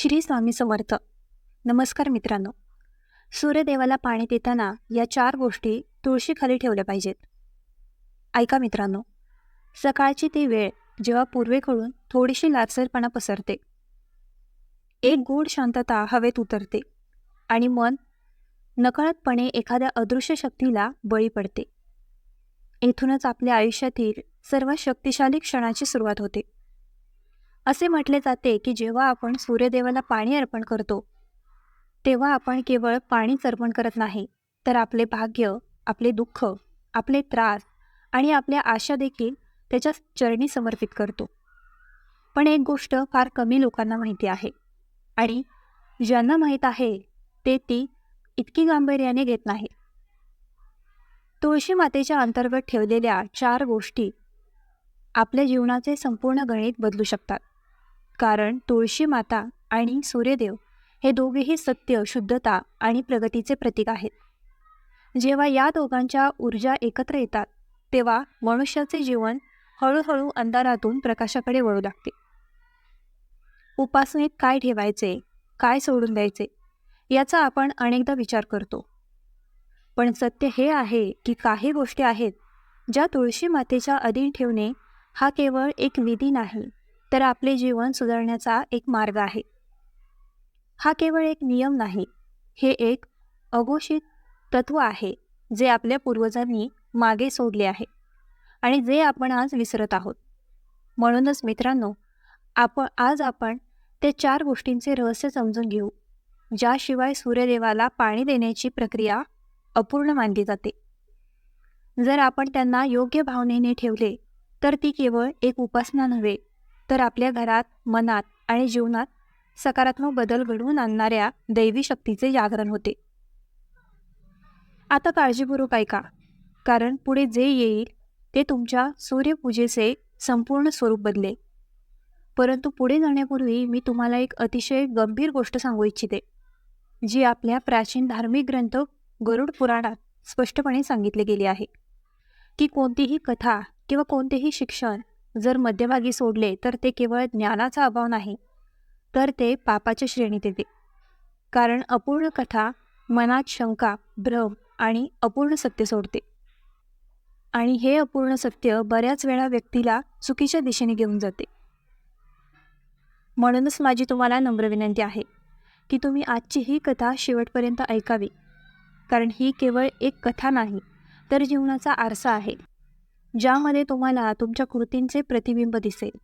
श्री स्वामी समर्थ. नमस्कार मित्रांनो. सूर्यदेवाला पाणी देताना या चार गोष्टी तुळशीखाली ठेवल्या पाहिजेत. ऐका मित्रांनो. सकाळची ती वेळ जेव्हा पूर्वेकडून थोडीशी लाचरपणा पसरते. एक गोड शांतता हवेत उतरते आणि मन नकळतपणे एखाद्या अदृश्य शक्तीला बळी पडते. येथूनच आपल्या आयुष्यातील सर्वात शक्तिशाली क्षणाची सुरुवात होते. असे म्हटले जाते की जेव्हा आपण सूर्यदेवाला पाणी अर्पण करतो तेव्हा आपण केवळ पाणीच अर्पण करत नाही तर आपले भाग्य आपले दुःख आपले त्रास आणि आपल्या आशा देखील त्याच्या चरणी समर्पित करतो. पण एक गोष्ट फार कमी लोकांना माहिती आहे आणि ज्यांना माहीत आहे ते ती इतकी गांभीर्याने घेत नाही तुळशी मातेच्या अंतर्गत ठेवलेल्या चार गोष्टी आपल्या जीवनाचे संपूर्ण गणित बदलू शकतात. कारण तुळशी माता आणि सूर्यदेव हे दोघेही सत्य शुद्धता आणि प्रगतीचे प्रतीक आहेत. जेव्हा या दोघांच्या ऊर्जा एकत्र येतात तेव्हा मनुष्याचे जीवन हळूहळू अंधारातून प्रकाशाकडे वळू लागते. उपासनेत काय ठेवायचे काय सोडून द्यायचे याचा आपण अनेकदा विचार करतो. पण सत्य हे आहे की काही गोष्टी आहेत ज्या तुळशी मातेच्या अधीन ठेवणे हा केवळ एक विधी नाही. तर आपले जीवन सुधारण्याचा एक मार्ग आहे. हा केवळ एक नियम नाही हे एक अघोषित तत्व आहे जे आपल्या पूर्वजांनी मागे सोडले आहे आणि जे आपण आज विसरत आहोत. म्हणूनच मित्रांनो आपण आज आपण ते चार गोष्टींचे रहस्य समजून घेऊ ज्याशिवाय सूर्यदेवाला पाणी देण्याची प्रक्रिया अपूर्ण मानली जाते. जर आपण त्यांना योग्य भावनेने ठेवले तर ती केवळ एक उपासना नव्हे तर आपल्या घरात मनात आणि जीवनात सकारात्मक बदल घडवून आणणाऱ्या दैवी शक्तीचे जागरण होते. आता काळजीपूर्वक ऐका कारण पुढे जे येईल ते तुमच्या सूर्यपूजेचे संपूर्ण स्वरूप बदले परंतु पुढे जाण्यापूर्वी मी तुम्हाला एक अतिशय गंभीर गोष्ट सांगू इच्छिते जी आपल्या प्राचीन धार्मिक ग्रंथ गरुड पुराणात स्पष्टपणे सांगितले गेले आहे की कोणतीही कथा किंवा कोणतेही शिक्षण जर मध्यभागी सोडले तर ते केवळ ज्ञानाचा अभाव नाही तर ते पापाच्या श्रेणीत येते. कारण अपूर्ण कथा मनात शंका भ्रम आणि अपूर्ण सत्य सोडते. आणि हे अपूर्ण सत्य बऱ्याच वेळा व्यक्तीला चुकीच्या दिशेने घेऊन जाते. म्हणूनच माझी तुम्हाला नम्र विनंती आहे की तुम्ही आजची ही कथा शेवटपर्यंत ऐकावी. कारण ही केवळ एक कथा नाही तर जीवनाचा आरसा आहे. ज्यामध्ये तुम्हाला तुमच्या कृतींचे प्रतिबिंब दिसेल.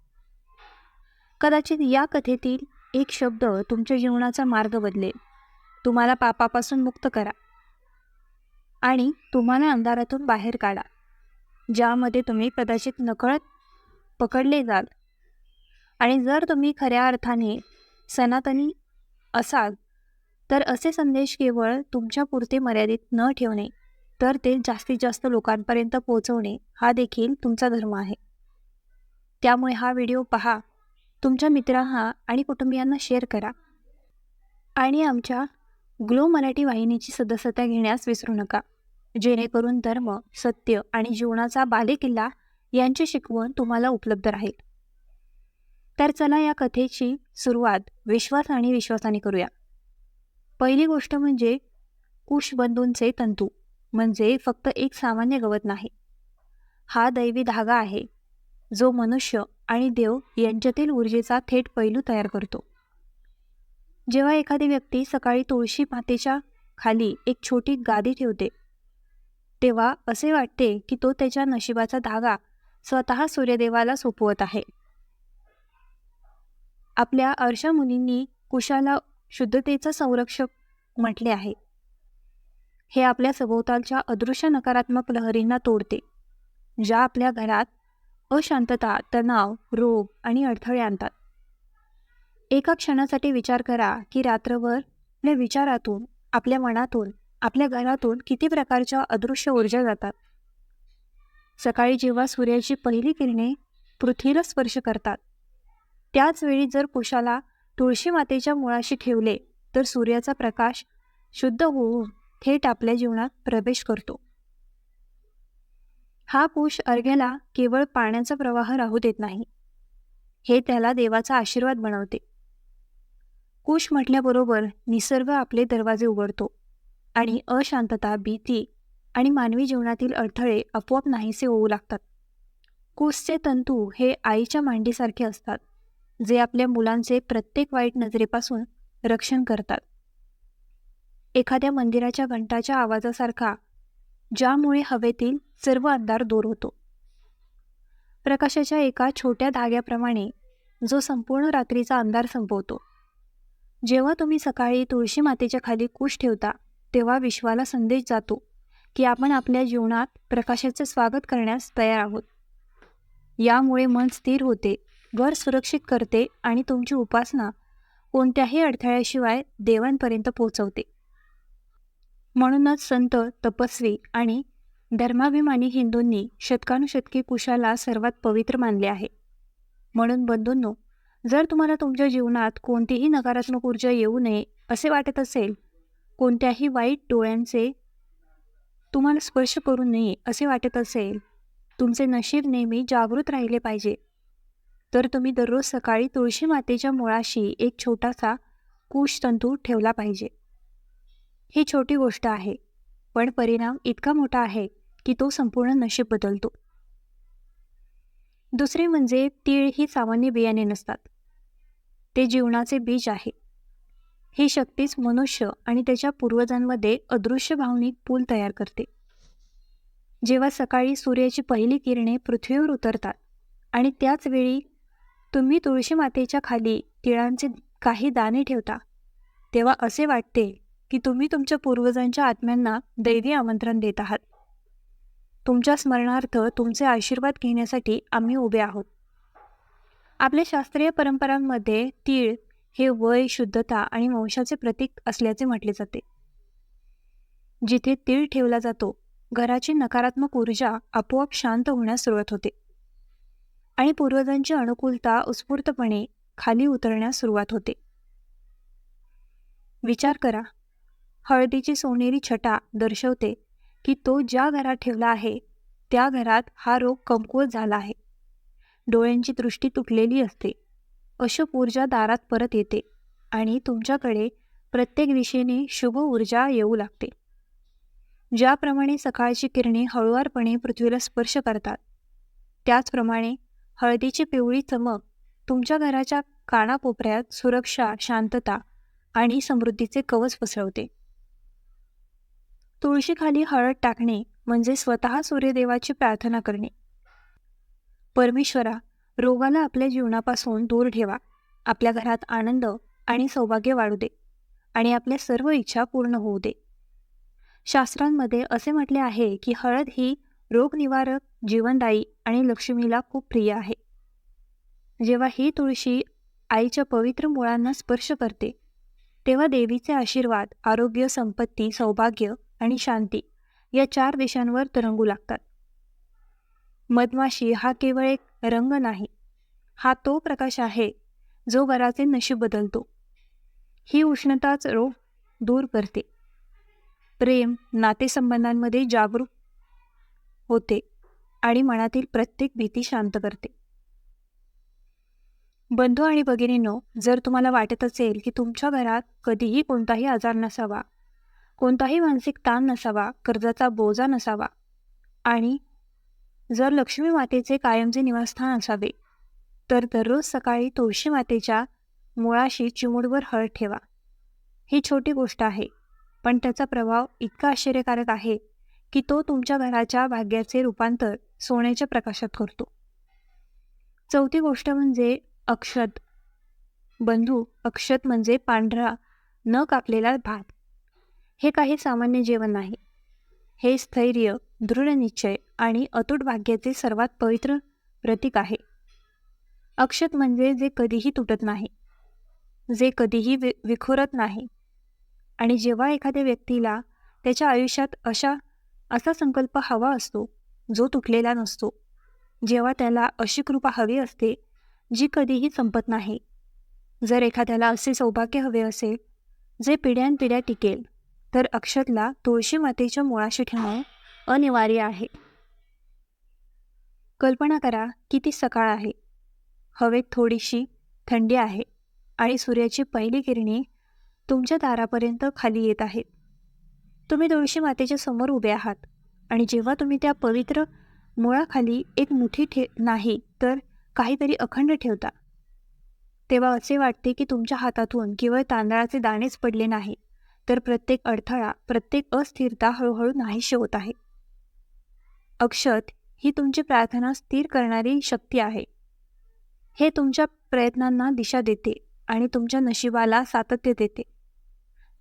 कदाचित या कथेतील एक शब्द तुमच्या जीवनाचा मार्ग बदलेल. तुम्हाला पापापासून मुक्त करा. आणि तुम्हाला अंधारातून बाहेर काढा. ज्यामध्ये तुम्ही कदाचित नकळत पकडले जाल. आणि जर तुम्ही खऱ्या अर्थाने सनातनी असाल तर असे संदेश केवळ तुमच्यापुरते मर्यादित न ठेवणे. तर ते जास्तीत जास्त लोकांपर्यंत पोहोचवणे हा देखील तुमचा धर्म आहे. त्यामुळे हा व्हिडिओ पहा तुमच्या मित्रांना आणि कुटुंबियांना शेअर करा आणि आमच्या ग्लो मराठी वाहिनीची सदस्यता घेण्यास विसरू नका. जेणेकरून धर्म सत्य आणि जीवनाचा बालेकिल्ला यांची शिकवण तुम्हाला उपलब्ध राहील. तर चला या कथेची सुरुवात विश्वास आणि विश्वासाने करूया. पहिली गोष्ट म्हणजे कुशबंधूंचे तंतू. म्हणजे फक्त एक सामान्य गवत नाही. हा दैवी धागा आहे जो मनुष्य आणि देव यांच्यातील ऊर्जेचा थेट पैलू तयार करतो. जेव्हा एखादी व्यक्ती सकाळी तुळशी मातेच्या खाली एक छोटी गादी ठेवते तेव्हा असे वाटते की तो त्याच्या नशिबाचा धागा स्वतः सूर्यदेवाला सोपवत आहे. आपल्या अर्षा मुनींनी कुशाला शुद्धतेचा संरक्षक म्हटले आहे. हे आपल्या सभोवतालच्या अदृश्य नकारात्मक लहरींना तोडते ज्या आपल्या घरात अशांतता तणाव रोग आणि अडथळे आणतात. एका क्षणासाठी विचार करा की रात्रभर आपल्या विचारातून आपल्या मनातून आपल्या घरातून किती प्रकारच्या अदृश्य ऊर्जा जातात. सकाळी जेव्हा सूर्याची पहिली किरणे पृथ्वीला स्पर्श करतात त्याच वेळी जर कुशाला तुळशी मातेच्या मुळाशी ठेवले तर सूर्याचा प्रकाश शुद्ध होऊन थेट आपल्या जीवनात प्रवेश करतो. हा कुश अर्घ्याला केवळ पाण्याचा प्रवाह राहू देत नाही. हे त्याला देवाचा आशीर्वाद बनवते. कुश म्हटल्याबरोबर निसर्ग आपले दरवाजे उघडतो आणि अशांतता भीती आणि मानवी जीवनातील अडथळे आपोआप नाहीसे होऊ लागतात. कुशचे तंतू हे आईच्या मांडीसारखे असतात जे आपल्या मुलांचे प्रत्येक वाईट नजरेपासून रक्षण करतात. एखाद्या मंदिराच्या घंटाच्या आवाजासारखा ज्यामुळे हवेतील सर्व अंधार दूर होतो. प्रकाशाच्या एका छोट्या धाग्याप्रमाणे जो संपूर्ण रात्रीचा अंधार संपवतो. जेव्हा तुम्ही सकाळी तुळशी मातेच्या खाली कुश ठेवता तेव्हा विश्वाला संदेश जातो की आपण आपल्या जीवनात प्रकाशाचे स्वागत करण्यास तयार आहोत. यामुळे मन स्थिर होते घर सुरक्षित करते आणि तुमची उपासना कोणत्याही अडथळ्याशिवाय देवांपर्यंत पोहोचवते. म्हणूनच संत तपस्वी आणि धर्माभिमानी हिंदूंनी शतकानुशतके कुशाला सर्वात पवित्र मानले आहे. म्हणून बंधूंनो जर तुम्हाला तुमच्या जीवनात कोणतीही नकारात्मक ऊर्जा येऊ नये असे वाटत असेल कोणत्याही वाईट डोळ्यांचे तुम्हाला स्पर्श करू नये असे वाटत असेल तुमचे नशीब नेहमी जागृत राहिले पाहिजे. तर तुम्ही दररोज सकाळी तुळशी मातेच्या मुळाशी एक छोटासा कुशतंतू ठेवला पाहिजे. ही छोटी गोष्ट आहे पण परिणाम इतका मोठा आहे की तो संपूर्ण नशीब बदलतो. दुसरे म्हणजे तीळ ही सामान्य बियाणे नसतात. ते जीवनाचे बीज आहे. ही शक्तीच मनुष्य आणि त्याच्या पूर्वजांमध्ये अदृश्य भावनिक पूल तयार करते. जेव्हा सकाळी सूर्याची पहिली किरणे पृथ्वीवर उतरतात आणि त्याच वेळी तुम्ही तुळशी मातेच्या खाली तिळांचे काही दाणे ठेवता तेव्हा असे वाटते की तुम्ही तुमच्या पूर्वजांच्या आत्म्यांना दैवी आमंत्रण देत आहात. तुमच्या स्मरणार्थ तुमचे आशीर्वाद घेण्यासाठी आम्ही उभे आहोत. आपल्या शास्त्रीय परंपरांमध्ये तीळ हे वय शुद्धता आणि वंशाचे प्रतीक असल्याचे म्हटले जाते. जिथे तीळ ठेवला जातो घराची नकारात्मक ऊर्जा आपोआप शांत होण्यास सुरुवात होते. आणि पूर्वजांची अनुकूलता उत्स्फूर्तपणे खाली उतरण्यास सुरुवात होते. विचार करा हळदीची सोनेरी छटा दर्शवते की तो ज्या घरात ठेवला आहे त्या घरात हा रोग कमकुवत झाला आहे. डोळ्यांची दृष्टी तुटलेली असते. अशुभ ऊर्जा दारात परत येते आणि तुमच्याकडे प्रत्येक दिशेने शुभ ऊर्जा येऊ लागते. ज्याप्रमाणे सकाळची किरणे हळुवारपणे पृथ्वीला स्पर्श करतात त्याचप्रमाणे हळदीची पिवळी चमक तुमच्या घराच्या कानाकोपऱ्यात सुरक्षा शांतता आणि समृद्धीचे कवच पसरवते. तुळशीखाली हळद टाकणे म्हणजे स्वतः सूर्यदेवाची प्रार्थना करणे. परमेश्वरा रोगाला आपल्या जीवनापासून दूर ठेवा. आपल्या घरात आनंद आणि सौभाग्य वाढू दे आणि आपल्या सर्व इच्छा पूर्ण होऊ दे. शास्त्रांमध्ये असे म्हटले आहे की हळद ही रोगनिवारक जीवनदायी आणि लक्ष्मीला खूप प्रिय आहे. जेव्हा ही तुळशी आईच्या पवित्र मुळांना स्पर्श करते तेव्हा देवीचे आशीर्वाद आरोग्य संपत्ती सौभाग्य आणि शांती या चार दिशांवर तरंगू लागतात. मधमाशी हा केवळ एक रंग नाही हा तो प्रकाश आहे जो घराचे नशीब बदलतो. ही उष्णताच रोग दूर करते. प्रेम नातेसंबंधांमध्ये जागरूक होते आणि मनातील प्रत्येक भीती शांत करते. बंधू आणि भगिनींनो जर तुम्हाला वाटत असेल की तुमच्या घरात कधीही कोणताही आजार नसावा कोणताही मानसिक ताण नसावा कर्जाचा बोजा नसावा. आणि जर लक्ष्मी मातेचे कायमचे निवासस्थान असावे तर दररोज सकाळी तुळशी मातेच्या मुळाशी चिमुडवर हळद ठेवा. ही छोटी गोष्ट आहे पण त्याचा प्रभाव इतका आश्चर्यकारक आहे की तो तुमच्या घराच्या भाग्याचे रूपांतर सोन्याच्या प्रकाशात करतो. चौथी गोष्ट म्हणजे अक्षत. बंधू अक्षत म्हणजे पांढरा न कापलेला भात. हे काही सामान्य जेवण नाही. हे स्थैर्य दृढ निश्चय आणि अतूट भाग्याचे सर्वात पवित्र प्रतीक आहे. अक्षत म्हणजे जे कधीही तुटत नाही जे कधीही वि विखुरत नाही. आणि जेव्हा एखाद्या व्यक्तीला त्याच्या आयुष्यात अशा असा संकल्प हवा असतो जो तुटलेला नसतो जेव्हा त्याला अशी कृपा हवी असते जी कधीही संपत नाही. जर एखाद्याला असे सौभाग्य हवे असेल जे पिढ्यानपिढ्या टिकेल तर अक्षतला तुळशी मातेच्या मुळाशी ठेवणे अनिवार्य आहे. कल्पना करा की ती सकाळ आहे. हवेत थोडीशी थंडी आहे आणि सूर्याची पहिली किरणे तुमच्या दारापर्यंत खाली येत आहेत. तुम्ही तुळशी मातेच्या समोर उभे आहात आणि जेव्हा तुम्ही त्या पवित्र मुळाखाली एक मुठी ठे नाही तर काहीतरी अखंड ठेवता. तेव्हा असे वाटते की तुमच्या हातातून केवळ तांदळाचे दाणेच पडले नाही तर प्रत्येक अडथळा प्रत्येक अस्थिरता हळूहळू नाहीशी होत आहे. अक्षत ही तुमची प्रार्थना स्थिर करणारी शक्ती आहे. हे तुमच्या प्रयत्नांना दिशा देते आणि तुमच्या नशिबाला सातत्य देते.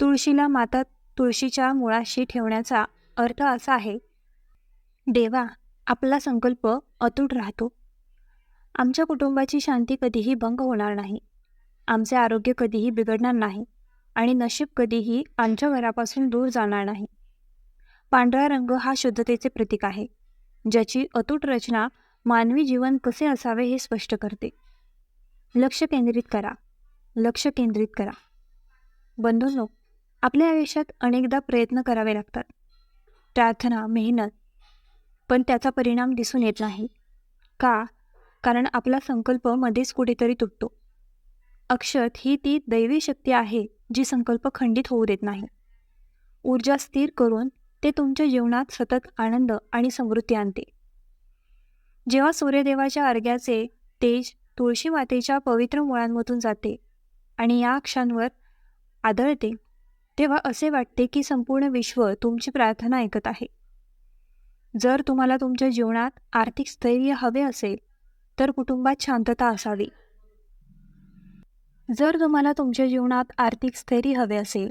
तुळशीला माता तुळशीच्या मुळाशी ठेवण्याचा अर्थ असा आहे देवा आपला संकल्प अतूट राहतो. आमच्या कुटुंबाची शांती कधीही भंग होणार नाही. आमचे आरोग्य कधीही बिघडणार नाही. आणि नशीब कधीही आमच्या घरापासून दूर जाणार नाही. पांढरा रंग हा शुद्धतेचे प्रतीक आहे ज्याची अतूट रचना मानवी जीवन कसे असावे हे स्पष्ट करते. लक्ष केंद्रित करा लक्ष केंद्रित करा. बंधूंनो आपल्या आयुष्यात अनेकदा प्रयत्न करावे लागतात. प्रार्थना मेहनत पण त्याचा परिणाम दिसून येत नाही. का? कारण आपला संकल्प मध्येच कुठेतरी तुटतो. अक्षत ही ती दैवी शक्ती आहे जी संकल्प खंडित होऊ देत नाही. ऊर्जा स्थिर करून ते तुमच्या जीवनात सतत आनंद आणि समृद्धी आणते. जेव्हा सूर्यदेवाच्या अर्घ्याचे तेज तुळशी मातेच्या पवित्र मुळांमधून जाते आणि या क्षांवर आदळते तेव्हा असे वाटते की संपूर्ण विश्व तुमची प्रार्थना ऐकत आहे. जर तुम्हाला तुमच्या जीवनात आर्थिक स्थैर्य हवे असेल तर कुटुंबात शांतता असावी. जर तुम्हाला तुमच्या जीवनात आर्थिक स्थैर्य हवे असेल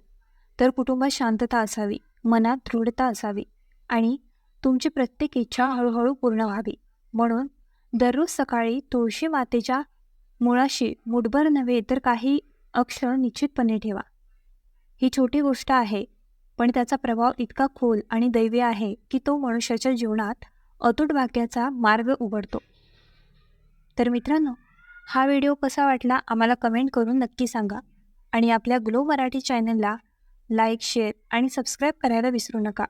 तर कुटुंबात शांतता असावी मनात दृढता असावी आणि तुमची प्रत्येक इच्छा हळूहळू पूर्ण व्हावी. म्हणून दररोज सकाळी तुळशी मातेच्या मुळाशी मुठभर नव्हे तर काही अक्षर निश्चितपणे ठेवा. ही छोटी गोष्ट आहे पण त्याचा प्रभाव इतका खोल आणि दैवी आहे की तो मनुष्याच्या जीवनात अतूट भाग्याचा मार्ग उघडतो. तर मित्रांनो हा व्हिडिओ कसा वाटला आम्हाला कमेंट करून नक्की सांगा. आणि आपल्या ग्लो मराठी चॅनलला लाईक शेअर आणि सबस्क्राईब करायला विसरू नका.